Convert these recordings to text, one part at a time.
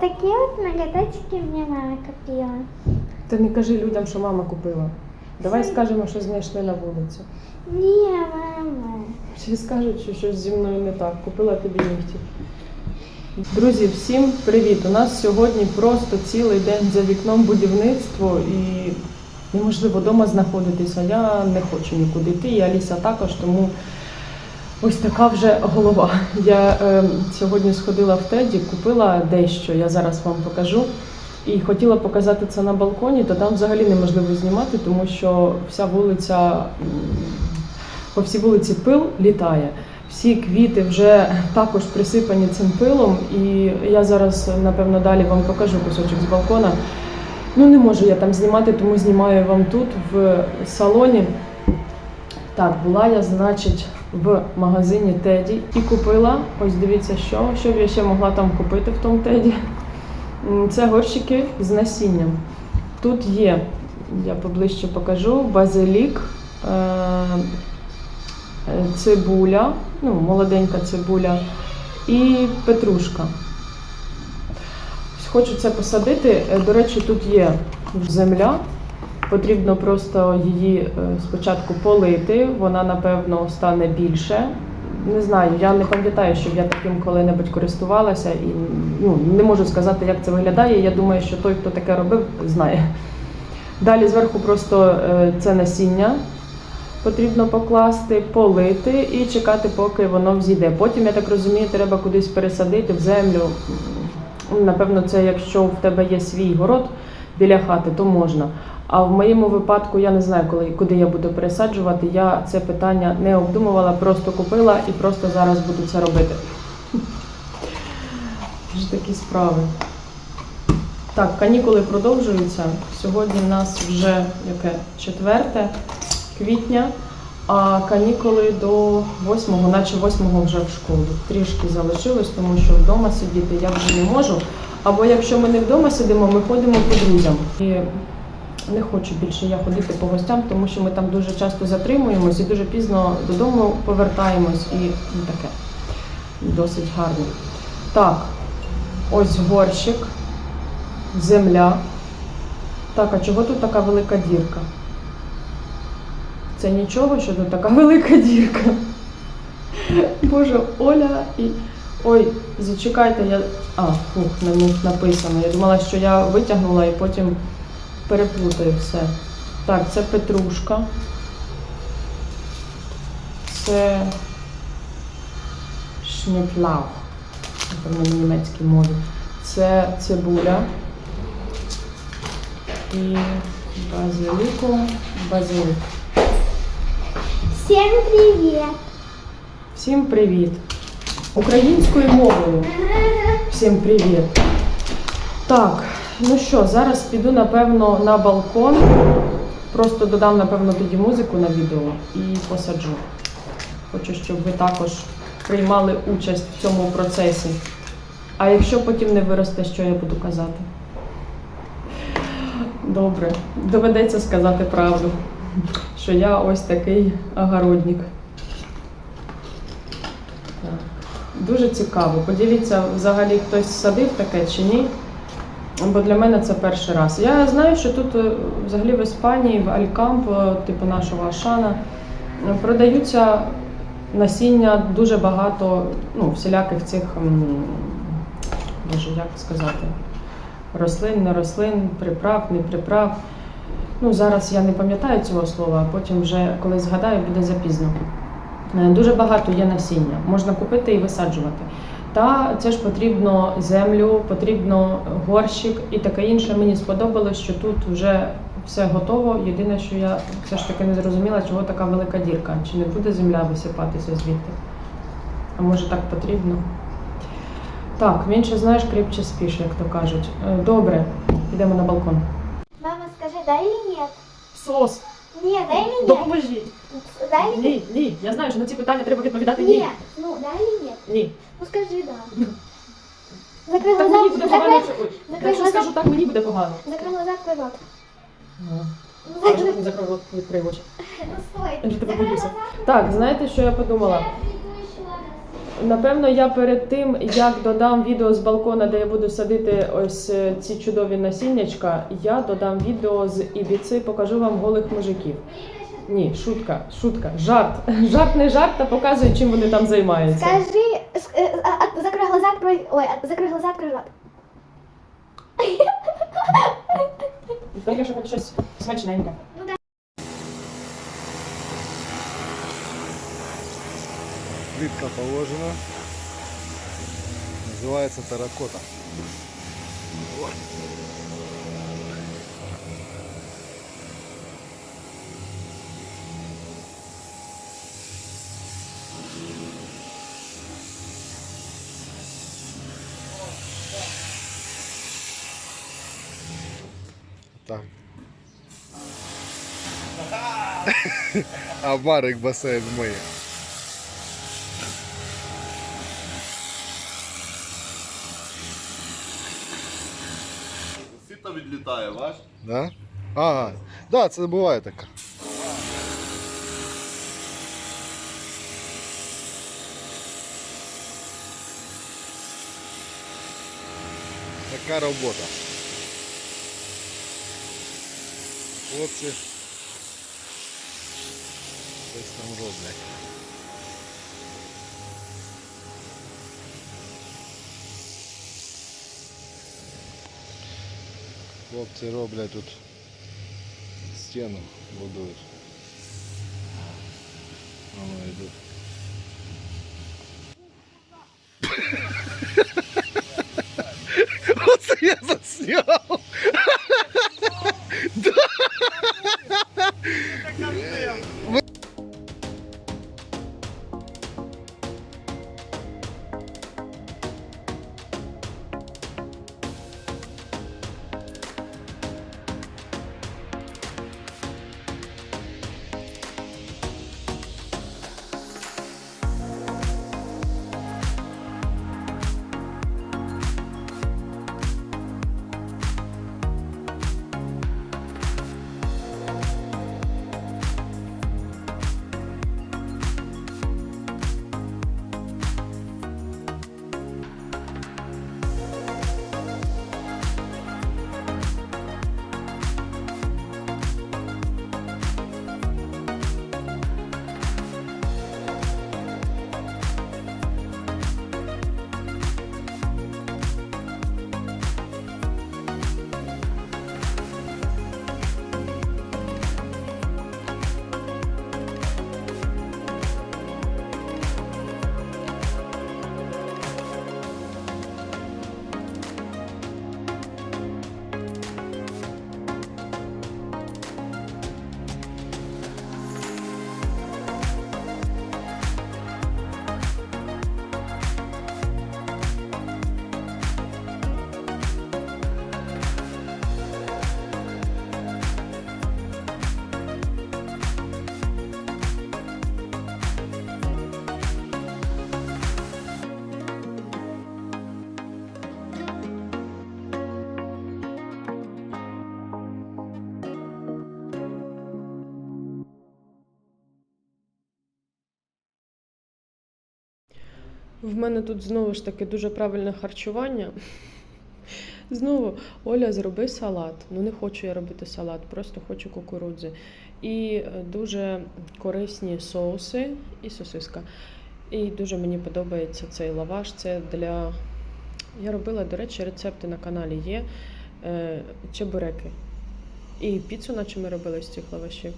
Вот такие вот ноготочки мне мама купила. Ти не кажи людям, що мама купила. Давай скажемо, що знайшли на вулиці. Не, мама. Всі скажуть, що щось зі мною не так. Купила тобі нігті. Друзі, всім привіт! У нас сьогодні просто цілий день за вікном будівництво і неможливо вдома знаходитися. Я не хочу нікуди йти, і Аліса також, тому ось така вже голова. Я е, сьогодні сходила в Теді, купила дещо, я зараз вам покажу. І хотіла показати це на балконі, то там взагалі неможливо знімати, тому що вся вулиця, по всій вулиці пил літає. Всі квіти вже також присипані цим пилом. І я зараз, напевно, далі вам покажу кусочок з балкона. Ну, не можу я там знімати, тому знімаю вам тут, в салоні. Так, була я, значить, в магазині Теді і купила. Ось дивіться, що. Що б я ще могла там купити в тому Теді. Це горщики з насінням. Тут є, я поближче покажу, базилік, е, цибуля, ну, молоденька цибуля і петрушка. Хочу це посадити. Е, До речі, тут є земля. Потрібно просто її е, спочатку полити. Вона, напевно, стане більше. Не знаю, я не пам'ятаю, щоб я таким коли-небудь користувалася і ну, не можу сказати, як це виглядає. Я думаю, що той, хто таке робив, знає. Далі зверху просто е, це насіння потрібно покласти, полити і чекати, поки воно взійде. Потім, я так розумію, треба кудись пересадити в землю. Напевно, це якщо в тебе є свій город біля хати, то можна. А в моєму випадку я не знаю, коли куди я буду пересаджувати. Я це питання не обдумувала, просто купила і просто зараз буду це робити. Такі справи. Так, канікули продовжуються. Сьогодні в нас вже яке 4 квітня, а канікули до 8, наче 8 вже в школу. Трішки залишилось, тому що вдома сидіти я вже не можу. Або якщо ми не вдома сидимо, ми ходимо по друзям. І не хочу більше я ходити по гостям, тому що ми там дуже часто затримуємось і дуже пізно додому повертаємось і ну, таке досить гарно. Так, ось горщик, земля. Так, а чого тут така велика дірка? Це нічого, що тут така велика дірка. Боже, Оля і. Ой, зачекайте, я. А, фух, на них написано. Я думала, що я витягнула і потім переплутаю все. Так, це петрушка. Це шніплаух. Напевно, на німецькій мові. Це цибуля. І базиліку. Базилік. Всем привет. Всім привіт! Українською мовою. Всім привіт! Так, ну що, зараз піду, напевно, на балкон. Просто додам, напевно, тоді музику на відео і посаджу. Хочу, щоб ви також приймали участь в цьому процесі. А якщо потім не виросте, що я буду казати? Добре, доведеться сказати правду, що я ось такий огородник. Дуже цікаво. Поділіться, взагалі хтось садив таке чи ні. Бо для мене це перший раз. Я знаю, що тут е, взагалі в Іспанії, в Алькамп, типу нашого Ашана, е, продаються насіння дуже багато ну, всіляких цих, м, боже, як сказати, рослин, не рослин, приправ, не приправ. Ну, зараз я не пам'ятаю цього слова, а потім вже коли згадаю, буде запізно. Е, Дуже багато є насіння, можна купити і висаджувати. Та це ж потрібно землю, потрібно горщик і таке інше. Мені сподобалось, що тут вже все готово. Єдине, що я все ж таки не зрозуміла, чого така велика дірка. Чи не буде земля висипатися звідти? А може так потрібно? Так, менше знаєш, крепче спіш, як то кажуть. Е, Добре, йдемо на балкон. Мама, скажи, да или нет? Сос, Нет, да или нет? допоможіть. Да или нет? Ні, ні. Я знаю, що на ці питання треба відповідати Нет. Ну, да или нет? Ні. Ну скажи да. Закрой Так мені буде погано, Закрой, якщо ой, закрой якщо глаза. скажу так, мені буде погано. закрой глаза, открой рот. Ну, закрой рот, відкрий очі. Ну, стой. Я тебе боюся. Так, знаєте, що я подумала? Напевно, я перед тим, як додам відео з балкона, де я буду садити ось е, ці чудові насіннячка, я додам відео з Ібіци, покажу вам голих мужиків. Ні, шутка, шутка, жарт. Жарт не жарт, а показує, чим вони там займаються. Скажи, с- а- а- закрой глаза, открой, ой, а- закрой глаза, открой рот. Тільки що хоч щось смачненьке. Плитка положена. Называется таракота. Так. А Марик басейн миє. Сито відлітає, ваш? Да? Ага. Да, це буває таке. Така робота. Хлопці. Щось там роблять. Хлопці роблять тут стену будують. Воно йдуть. В мене тут знову ж таки дуже правильне харчування. Знову Оля, зроби салат. Ну не хочу я робити салат, просто хочу кукурудзи. І е, дуже корисні соуси і сосиска. І дуже мені подобається цей лаваш. Це для. Я робила, до речі, рецепти на каналі є е, чебуреки. І піцу, наче ми робили з цих лавашів.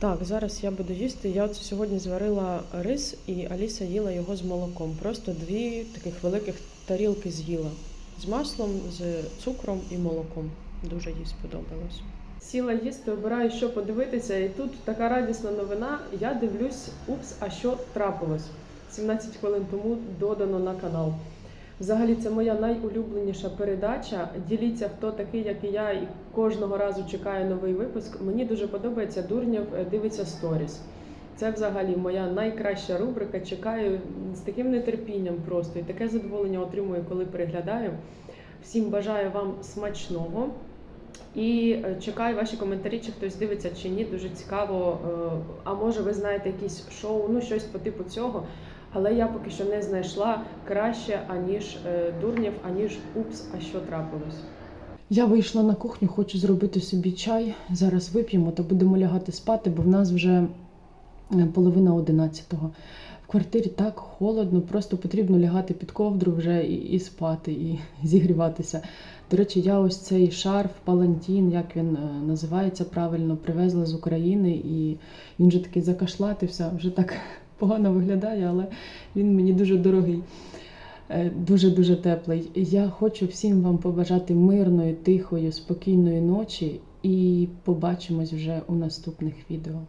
Так, зараз я буду їсти. Я от сьогодні зварила рис, і Аліса їла його з молоком. Просто дві таких великих тарілки з'їла з маслом, з цукром і молоком. Дуже їй сподобалось. Сіла їсти, обираю, що подивитися, і тут така радісна новина. Я дивлюсь, упс, а що трапилось? 17 хвилин тому додано на канал. Взагалі, це моя найулюбленіша передача. Діліться, хто такий, як і я, і кожного разу чекає новий випуск. Мені дуже подобається Дурнєв е, дивиться сторіс. Це взагалі моя найкраща рубрика. Чекаю з таким нетерпінням просто і таке задоволення отримую, коли переглядаю. Всім бажаю вам смачного. І е, чекаю ваші коментарі, чи хтось дивиться чи ні. Дуже цікаво. Е, А може, ви знаєте якісь шоу, ну щось по типу цього. Але я поки що не знайшла краще, аніж е, дурнів, аніж упс, а що трапилось. Я вийшла на кухню, хочу зробити собі чай. Зараз вип'ємо та будемо лягати спати, бо в нас вже е, половина одинадцятого. В квартирі так холодно, просто потрібно лягати під ковдру вже і, і спати, і зігріватися. До речі, я ось цей шарф, палантін, як він е, називається правильно, привезла з України, і він вже такий закашлатився, вже так погано виглядає, але він мені дуже дорогий. Е, Дуже-дуже теплий. Я хочу всім вам побажати мирної, тихої, спокійної ночі і побачимось вже у наступних відео.